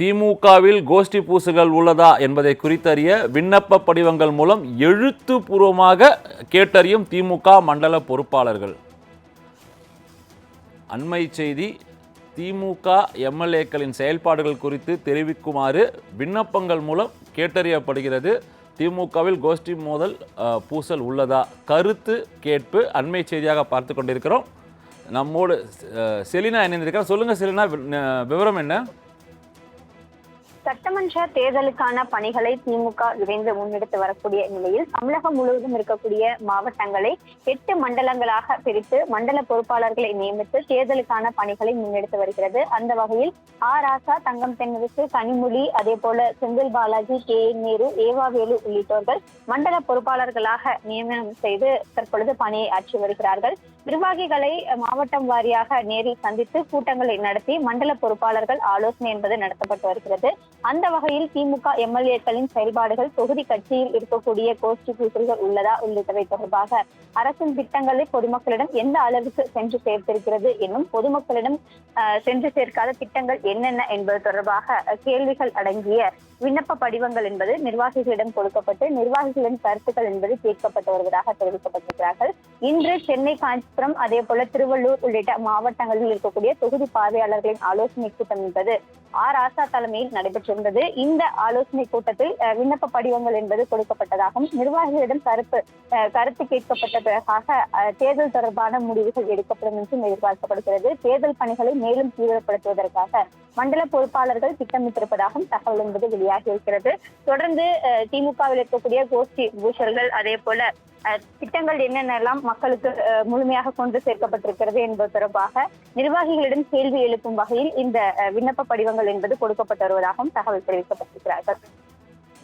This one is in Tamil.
திமுகவில் கோஷ்டி பூசுகள் உள்ளதா என்பதை குறித்தறிய விண்ணப்ப படிவங்கள் மூலம் எழுத்துப்பூர்வமாக கேட்டறியும் திமுக மண்டல பொறுப்பாளர்கள். அண்மை செய்தி திமுக எம்எல்ஏக்களின் செயல்பாடுகள் குறித்து தெரிவிக்குமாறு விண்ணப்பங்கள் மூலம் கேட்டறியப்படுகிறது. திமுகவில் கோஷ்டி மோதல் பூசல் உள்ளதா? கருத்து கேட்பு அண்மை செய்தியாக பார்த்து கொண்டிருக்கிறோம். நம்மோடு செலினா இணைந்திருக்கிறார். சொல்லுங்கள் செலினா விவரம் என்ன? சட்டமன்ற தேர்தலுக்கான பணிகளை திமுக விரைந்து முன்னெடுத்து வரக்கூடிய நிலையில் தமிழகம் முழுவதும் இருக்கக்கூடிய மாவட்டங்களை எட்டு மண்டலங்களாக பிரித்து மண்டல பொறுப்பாளர்களை நியமித்து தேர்தலுக்கான பணிகளை முன்னெடுத்து வருகிறது. அந்த வகையில் ஆ ராசா தங்கம் தென்னரசு கனிமொழி அதே போல செந்தில் பாலாஜி கே என் நேரு ஏவாவேலு உள்ளிட்டோர்கள் மண்டல பொறுப்பாளர்களாக நியமனம் செய்து தற்பொழுது பணியை ஆற்றி வருகிறார்கள். நிர்வாகிகளை மாவட்டம் வாரியாக நேரில் சந்தித்து கூட்டங்களை நடத்தி மண்டல பொறுப்பாளர்கள் ஆலோசனை என்பது நடத்தப்பட்டு வருகிறது. அந்த வகையில் திமுக எம்எல்ஏக்களின் செயல்பாடுகள் தொகுதி கட்சியில் இருக்கக்கூடிய கோஷ்டி பூசல்கள் உள்ளதா உள்ளிட்டவை தொடர்பாக அரசின் திட்டங்களை பொதுமக்களிடம் எந்த அளவுக்கு சென்று சேர்த்திருக்கிறது என்னும் பொதுமக்களிடம் அஹ், சென்று சேர்க்காத திட்டங்கள் என்னென்ன என்பது தொடர்பாக கேள்விகள் அடங்கிய விண்ணப்ப படிவங்கள் என்பது நிர்வாகிகளிடம் கொடுக்கப்பட்டு நிர்வாகிகளின் கருத்துக்கள் என்பது கேட்கப்பட்டு வருவதாக தெரிவிக்கப்பட்டிருக்கிறார்கள். இன்று சென்னை காஞ்சி விழுப்புரம் அதே போல திருவள்ளூர் உள்ளிட்ட மாவட்டங்களில் இருக்கக்கூடிய தொகுதி பார்வையாளர்களின் ஆலோசனை கூட்டம் என்பது ஆர் ஆசா தலைமையில் நடைபெற்றிருந்தது. இந்த ஆலோசனை கூட்டத்தில் விண்ணப்ப படிவங்கள் என்பது கொடுக்கப்பட்டதாகவும் நிர்வாகிகளிடம் கருத்து கருத்து கேட்கப்பட்ட பிறகாக தேர்தல் தொடர்பான முடிவுகள் எடுக்கப்படும் என்றும் எதிர்பார்க்கப்படுகிறது. தேர்தல் பணிகளை மேலும் தீவிரப்படுத்துவதற்காக மண்டல பொறுப்பாளர்கள் திட்டமிட்டிருப்பதாகவும் தகவல் என்பது வெளியாகி இருக்கிறது. தொடர்ந்து திமுகவில் இருக்கக்கூடிய கோஷ்டி பூஷர்கள் அதே போல திட்டங்கள் என்னென்னலாம் மக்களுக்கு அஹ், முழுமையாக கொண்டு சேர்க்கப்பட்டிருக்கிறது என்பது தொடர்பாக நிர்வாகிகளிடம் கேள்வி எழுப்பும் வகையில் இந்த அஹ், விண்ணப்ப படிவங்கள் என்பது கொடுக்கப்பட்டு வருவதாகவும் தகவல் தெரிவிக்கப்பட்டிருக்கிறார்கள்.